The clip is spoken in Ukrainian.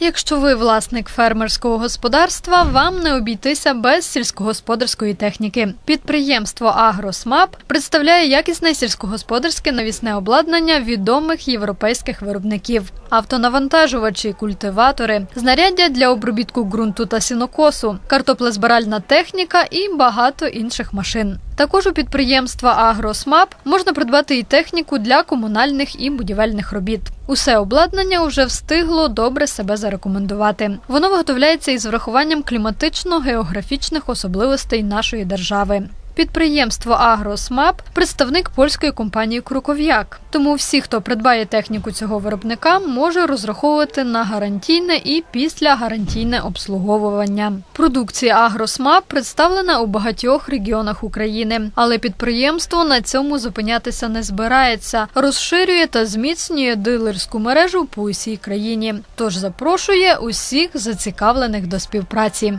Якщо ви власник фермерського господарства, вам не обійтися без сільськогосподарської техніки. Підприємство Агросмап представляє якісне сільськогосподарське навісне обладнання відомих європейських виробників, автонавантажувачі, культиватори, знаряддя для обробітку ґрунту та сінокосу, картоплезбиральна техніка і багато інших машин. Також у підприємства Агросмап можна придбати і техніку для комунальних і будівельних робіт. Усе обладнання вже встигло добре себе зарекомендувати. Воно виготовляється із врахуванням кліматично-географічних особливостей нашої держави. Підприємство Агросмап представник польської компанії Круков'як. Тому всі, хто придбає техніку цього виробника, може розраховувати на гарантійне і післягарантійне обслуговування. Продукція Агросмап представлена у багатьох регіонах України, але підприємство на цьому зупинятися не збирається, розширює та зміцнює дилерську мережу по усій країні. Тож запрошує усіх зацікавлених до співпраці.